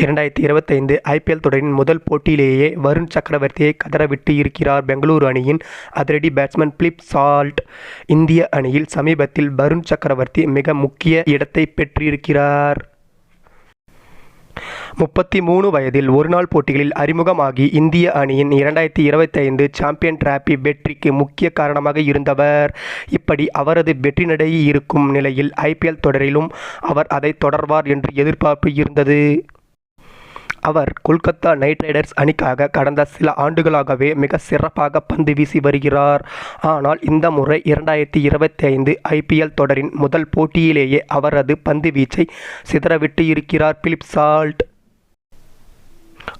இரண்டாயிரத்தி இருபத்தைந்து ஐபிஎல் தொடரின் முதல் போட்டியிலேயே வருண் சக்கரவர்த்தியை கதறவிட்டு இருக்கிறார் பெங்களூரு அணியின் அதிரடி பேட்ஸ்மேன் பிலிப் சால்ட். இந்திய அணியில் சமீபத்தில் வருண் சக்கரவர்த்தி மிக முக்கிய இடத்தை பெற்றிருக்கிறார். முப்பத்தி மூணு வயதில் ஒருநாள் போட்டிகளில் அறிமுகமாகி இந்திய அணியின் இரண்டாயிரத்தி இருபத்தைந்து சாம்பியன் டிராபி வெற்றிக்கு முக்கிய காரணமாக இருந்தவர். இப்படி அவரது வெற்றி நடை இருக்கும் நிலையில் ஐபிஎல் தொடரிலும் அவர் அதை தொடர்வார் என்று எதிர்பார்ப்பு இருந்தது. அவர் கொல்கத்தா நைட் ரைடர்ஸ் அணிக்காக கடந்த சில ஆண்டுகளாகவே மிக சிறப்பாக பந்து வீசி வருகிறார். ஆனால் இந்த முறை இரண்டாயிரத்தி இருபத்தி ஐந்து ஐபிஎல் தொடரின் முதல் போட்டியிலேயே அவரது பந்து வீச்சை சிதறவிட்டு இருக்கிறார் பிலிப் சால்ட்.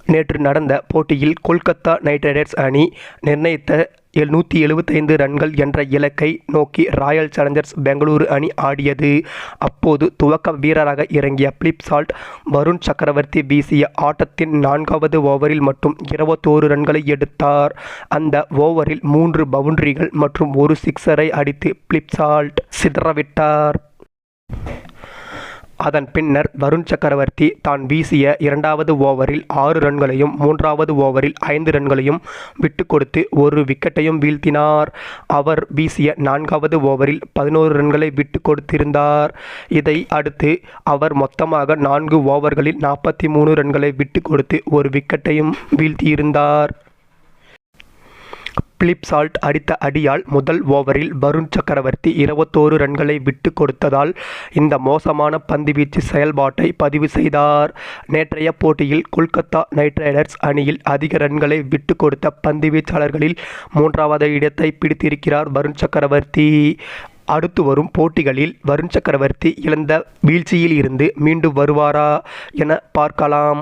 நேற்று நடந்த போட்டியில் கொல்கத்தா நைட் ரைடர்ஸ் அணி நிர்ணயித்த நூற்றி எழுபத்தைந்து ரன்கள் என்ற இலக்கை நோக்கி ராயல் சேலஞ்சர்ஸ் பெங்களூரு அணி ஆடியது. அப்போது துவக்க வீரராக இறங்கிய பிளிப்சால்ட் வருண் சக்கரவர்த்தி வீசிய ஆட்டத்தின் நான்காவது ஓவரில் மட்டும் இருபத்தோரு ரன்களை எடுத்தார். அந்த ஓவரில் மூன்று பவுண்டரிகள் மற்றும் ஒரு சிக்ஸரை அடித்து பிளிப்சால்ட் சிதறவிட்டார். அதன் பின்னர் வருண் சக்கரவர்த்தி தான் வீசிய இரண்டாவது ஓவரில் ஆறு ரன்களையும் மூன்றாவது ஓவரில் ஐந்து ரன்களையும் விட்டு கொடுத்து ஒரு விக்கெட்டையும் வீழ்த்தினார். அவர் வீசிய நான்காவது ஓவரில் பதினோரு ரன்களை விட்டு கொடுத்திருந்தார். இதை அடுத்து அவர் மொத்தமாக நான்கு ஓவர்களில் நாற்பத்தி மூணு ரன்களை விட்டு கொடுத்து ஒரு விக்கெட்டையும் வீழ்த்தியிருந்தார். பிலிப் சால்ட் அடித்த அடியால் முதல் ஓவரில் வருண் சக்கரவர்த்தி இருபத்தோரு ரன்களை விட்டு கொடுத்ததால் இந்த மோசமான பந்துவீச்சு செயல்பாட்டை பதிவு செய்தார். நேற்றைய போட்டியில் கொல்கத்தா நைட் ரைடர்ஸ் அணியில் அதிக ரன்களை விட்டு கொடுத்த பந்துவீச்சாளர்களில் மூன்றாவது இடத்தை பிடித்திருக்கிறார் வருண் சக்கரவர்த்தி. அடுத்து வரும் போட்டிகளில் வருண் சக்கரவர்த்தி இழந்த வீழ்ச்சியில் இருந்து மீண்டும் வருவாரா என பார்க்கலாம்.